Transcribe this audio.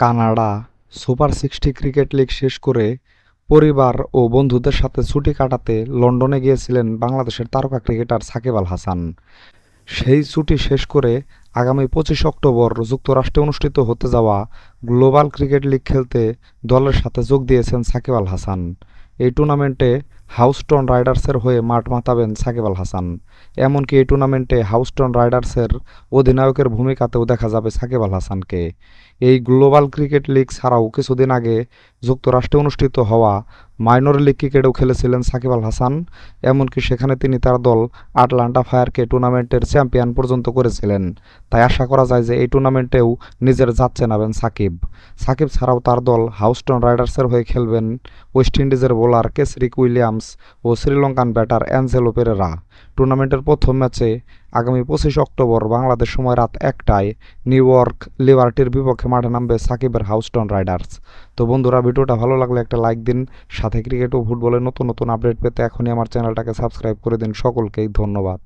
Canada super sixty cricket league শেষ করে পরিবার ও বন্ধুদের সাথে ছুটি কাটাতে লন্ডনে গিয়েছিলেন বাংলাদেশের তারকা ক্রিকেটার সাকিব আল হাসান। সেই ছুটি শেষ করে আগামী পঁচিশ অক্টোবর যুক্তরাষ্ট্রে অনুষ্ঠিত হতে যাওয়া গ্লোবাল ক্রিকেট লিগ খেলতে দলের সাথে যোগ দিয়েছেন সাকিব আল হাসান। এই টুর্নামেন্টে হাউস্টন রাইডার্সের হয়ে মাঠ মাতাবেন সাকিব আল হাসান। এমনকি এই টুর্নামেন্টে হাউস্টন রাইডার্সের অধিনায়কের ভূমিকাতেও দেখা যাবে সাকিব আল হাসানকে। এই গ্লোবাল ক্রিকেট লিগ ছাড়াও কিছুদিন আগে যুক্তরাষ্ট্রে অনুষ্ঠিত হওয়া মাইনর লিগ ক্রিকেটেও খেলেছিলেন সাকিব আল হাসান, এমনকি সেখানে তিনি তার দল আটলান্টা ফায়ারকে টুর্নামেন্টের চ্যাম্পিয়ন পর্যন্ত করেছিলেন। তাই আশা করা যায় যে এই টুর্নামেন্টেও নিজের যাচ্ছে নাবেন সাকিব। সাকিব ছাড়াও তার দল হাউস্টন রাইডার্সের হয়ে খেলবেন ওয়েস্ট ইন্ডিজের বোলার কেসরিক উইলিয়ামস ও Sri Lankan batter Angelo Perera. টুর্নামেন্টের প্রথম ম্যাচে আগামী পঁচিশ অক্টোবর বাংলাদেশ সময় রাত একটায় নিউ ইয়র্ক লিবার্টির বিপক্ষে মাঠে নামবে সাকিবের হাউস্টন রাইডার্স। তো বন্ধুরা, ভিডিওটা ভালো লাগলে একটা লাইক দিন, সাথে ক্রিকেট ও ফুটবলের নতুন নতুন আপডেট পেতে এখনই আমার চ্যানেলটাকে সাবস্ক্রাইব করে দিন। সকলকেই ধন্যবাদ।